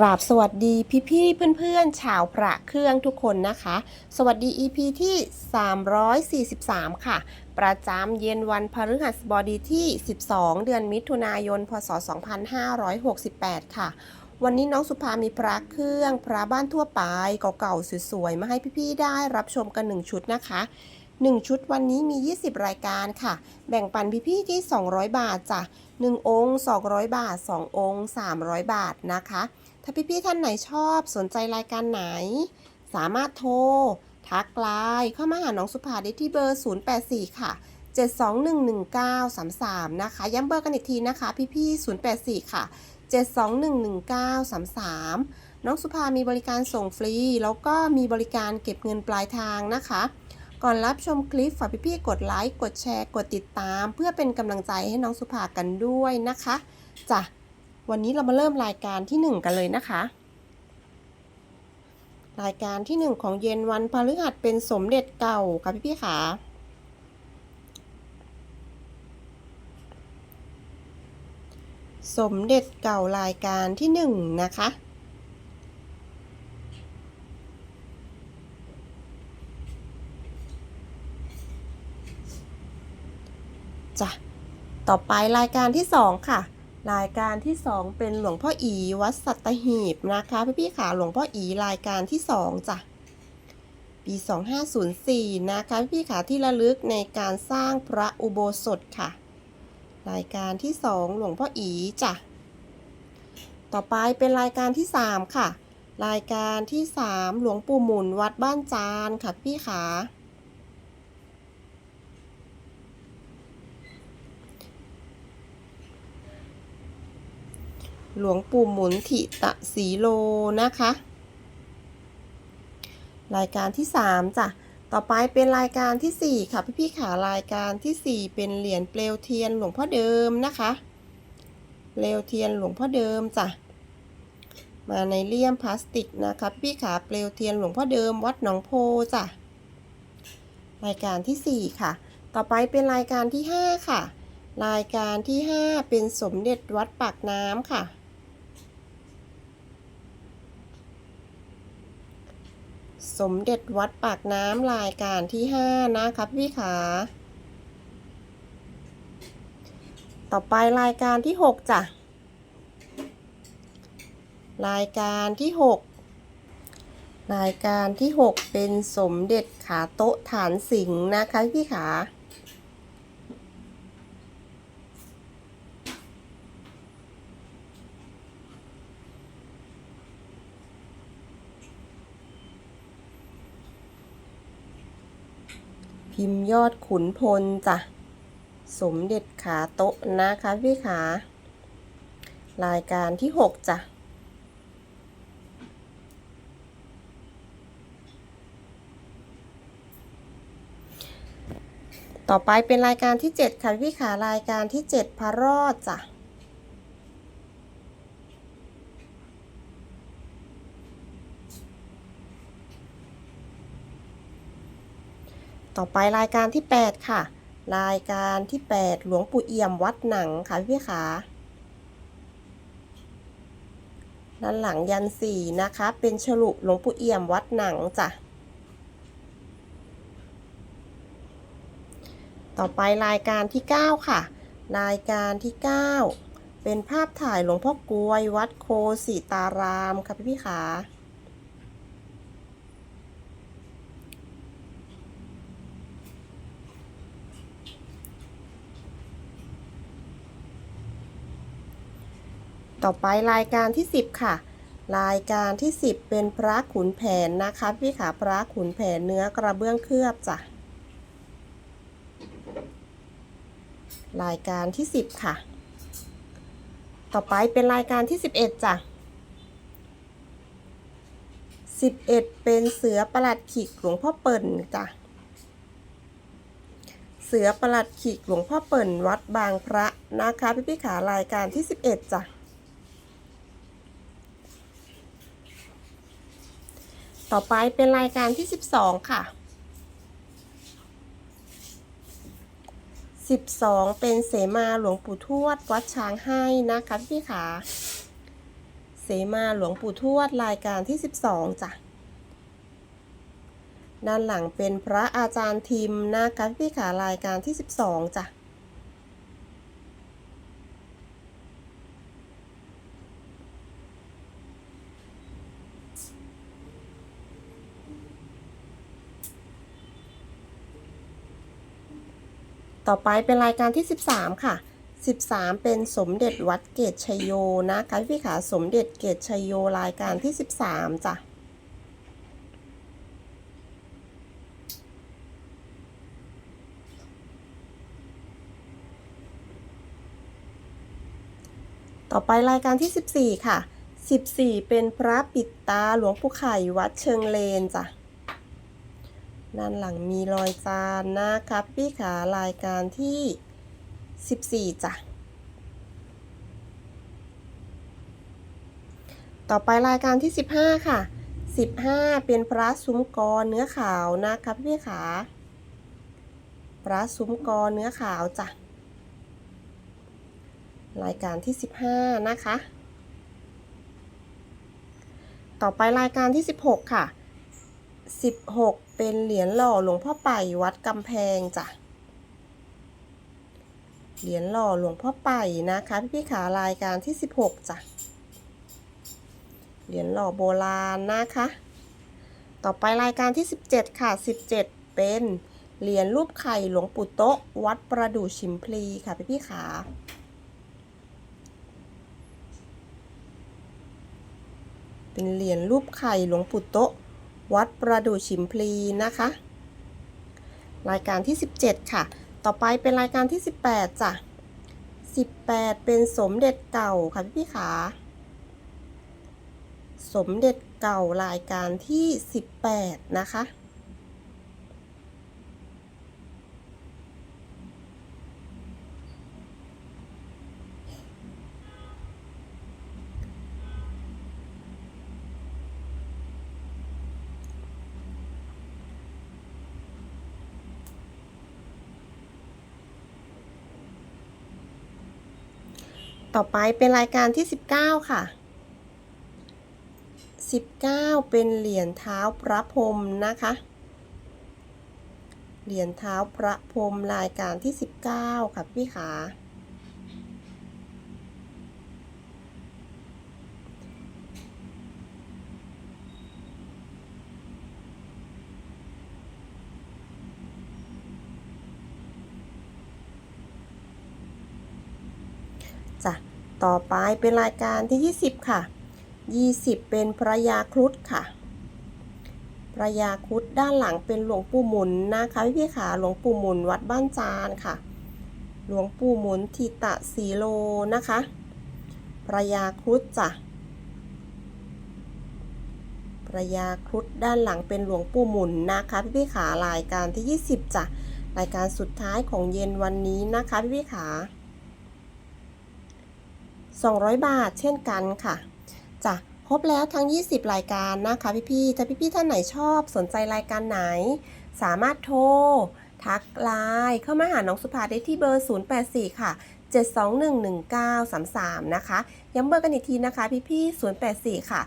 กราบสวัสดีพี่ๆเพื่อนๆ ชาวพระเครื่องทุกคนนะคะ สวัสดี EP ที่ 343 ค่ะ ประจำเย็นวันพฤหัสบดีที่ 12 เดือนมิถุนายน พศ 2568 ค่ะ วันนี้น้องสุภามีพระเครื่องพระบ้านทั่วไปเก่าๆสวยๆ มาให้พี่ๆ ได้รับชมกัน 1 ชุดนะคะ1ชุดวันนี้มี 20 รายการค่ะ แบ่งปันพี่ๆที่ 200 บาทจ้ะ1องค์ 200 บาท 2 องค์ 300 บาทนะคะ ถ้าพี่ๆท่านไหนชอบสนใจรายการไหน สามารถโทร ทักไลน์เข้ามาหาน้องสุภาได้ที่เบอร์ 084 ค่ะ 7211933 นะคะ ย้ำเบอร์กันอีกทีนะคะ พี่ๆ084 ค่ะ 7211933 น้องสุภามีบริการส่งฟรี แล้วก็มีบริการเก็บเงินปลายทางนะคะ ก่อนรับชมคลิปฝากพี่ๆกดไลค์ กดแชร์ กดติดตาม เพื่อเป็นกำลังใจให้น้องสุภากันด้วยนะคะจ้ะ วันนี้เรามาเริ่มรายการที่ 1 กันเลยนะคะ รายการที่ 1 ของเย็นวันพฤหัสเป็นสมเด็จเก่าค่ะพี่ๆค่ะสมเด็จเก่ารายการที่1นะคะ จ้ะ ต่อไปรายการที่2ค่ะ รายการที่ 2 เป็นหลวงพ่ออีวัดสัตหีบนะคะพี่พี่ๆค่ะหลวงพ่ออีรายการที่ 2จ้ะปี 2504 นะคะพี่พี่ๆค่ะที่ระลึกในการสร้างพระอุโบสถค่ะ รายการที่ 2 หลวงพ่ออีจ้ะต่อไปเป็นรายการที่ 3 ค่ะ รายการที่ 3 หลวงปู่หมุนวัดบ้านจานค่ะพี่ค่ะ หลวงปู่หมุนถิตะสีโลนะคะ รายการที่ 3จ้ะต่อไปเป็นรายการทีสี่4 ค่ะ พี่พี่ขารายการทีสี่ 4 เป็นเหรียญเปลวเทียนหลวงพ่อเดิมนะคะเปลวเทียนหลวงพ่อเดิมจ้ะมาในเลี่ยมพลาสติกนะคะพี่ขาเปลวเทียนหลวงพ่อเดิมวัดหนองโพจ้ะรายการทีสี่4 ค่ะ ต่อไปเป็นรายการที่ 5 ค่ะ รายการที่ 5 เป็นสมเด็จวัดปากน้ำค่ะ สมเด็จวัดปากน้ำรายการที่ 5 นะครับพี่ขา ต่อไปรายการที่ 6 จ้ะ รายการที่ 6 รายการที่ 6 เป็นสมเด็จขาโต๊ะฐานสิงห์นะคะพี่ขา พิมพ์ยอดขุนพลจ้ะ สมเด็จขาโต๊ะนะคะพี่ขารายการที่ 6 จ้ะต่อไปเป็นรายการที่ 7 ค่ะพี่ขารายการที่ 7พระรอดจ้ะ ต่อไปรายการที่ 8 ค่ะ รายการที่ 8 หลวงปู่เอี่ยมวัดหนังค่ะพี่ขาด้านหลังยันสี่นะคะ เป็นฉลุหลวงปู่เอี่ยมวัดหนังจ้ะ ต่อไปรายการที่ 9 ค่ะ รายการที่ 9 เป็นภาพถ่ายหลวงพ่อกลวยวัดโคสิตารามค่ะพี่พี่ขา ต่อไปรายการที่ 10 ค่ะ รายการที่ 10 เป็นพระขุนแผนนะคะพี่ขาพระขุนแผนเนื้อกระเบื้องเคลือบจ้ะรายการที่ 10 ค่ะ ต่อไปเป็นรายการที่ 11จ้ะ11 เป็นเสือประหลัดขีกหลวงพ่อเปิ่นจ้ะ เสือประหลัดขีกหลวงพ่อเปิ่นวัดบางพระนะคะพี่พี่ขารายการที่ 11จ้ะ ต่อไปเป็นรายการที่ 12 ค่ะ 12 เป็นเสมาหลวงปู่ทวดวัดช้างให้นะคะพี่ขาเสมาหลวงปู่ทวดรายการที่ 12จ้ะด้านหลังเป็นพระอาจารย์ทิมนะคะพี่ขารายการที่ 12จ้ะ ต่อไปเป็นรายการที่ 13 ค่ะ 13 เป็นสมเด็จวัดเกตชยโยนะคะพี่ขาสมเด็จเกตชยโยรายการที่ 13จ้ะต่อไปรายการที่ 14 ค่ะ 14 เป็นพระปิดตาหลวงปู่ไข่วัดเชิงเลนจ้ะ ด้านหลังมีรอยจานนะครับพี่ขารายการที่ 14จ้ะต่อไปรายการที่ 15 ค่ะ 15 เป็นพระซุ้มกอเนื้อขาวนะครับพี่ขา พระซุ้มกอเนื้อขาวจ้ะ รายการที่ 15 นะคะ ต่อไปรายการที่ 16 ค่ะ 16 เป็นเหรียญหล่อหลวงพ่อไป่วัดกำแพงจ้ะ เหรียญหล่อหลวงพ่อไป่นะคะ พี่พี่ขารายการที่ 16จ้ะ เหรียญหล่อโบราณนะคะ ต่อไปรายการที่ 17 ค่ะ 17 เป็นเหรียญรูปไข่หลวงปู่โต๊ะ วัดประดู่ชิมพลีค่ะพี่พี่ขาเป็นเหรียญรูปไข่หลวงปู่โต๊ะ วัดประดู่ชิมพลีนะคะ รายการที่ 17 ค่ะ ต่อไปเป็นรายการที่ 18จ้ะ18 เป็นสมเด็จเก่าค่ะพี่พี่ขาสมเด็จเก่ารายการที่ 18 นะคะ ต่อไปเป็นรายการที่ 19 ค่ะ 19 เป็นเหรียญเท้าพระพรมนะคะ เหรียญเท้าพระพรมรายการที่ 19 ค่ะพี่ขา จ้ะ ต่อไปเป็นรายการที่ 20 ค่ะ 20 เป็นพระยาครุฑค่ะ พระยาครุฑด้านหลังเป็นหลวงปู่หมุนนะคะพี่พี่ขาหลวงปู่หมุนวัดบ้านจานค่ะ หลวงปู่หมุนทิตะสีโลนะคะ พระยาครุฑจ้ะพระยาครุฑด้านหลังเป็นหลวงปู่หมุนนะคะพี่พี่ขารายการที่ 20จ้ะรายการสุดท้ายของเย็นวันนี้นะคะพี่พี่ขา 200 บาทเช่นกันค่ะจ้ะครบแล้วทั้ง 20 รายการนะคะพี่ๆถ้าพี่ๆท่านไหนชอบสนใจรายการไหน สามารถโทร ทักไลน์เข้ามาหาน้องสุภาได้ที่เบอร์ 084 ค่ะ 7211933 นะคะ ย้ำเบอร์กันอีกทีนะคะ พี่ๆ084 ค่ะ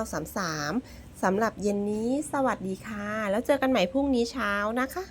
7211933สำหรับเย็นนี้สวัสดีค่ะ แล้วเจอกันใหม่พรุ่งนี้เช้านะคะ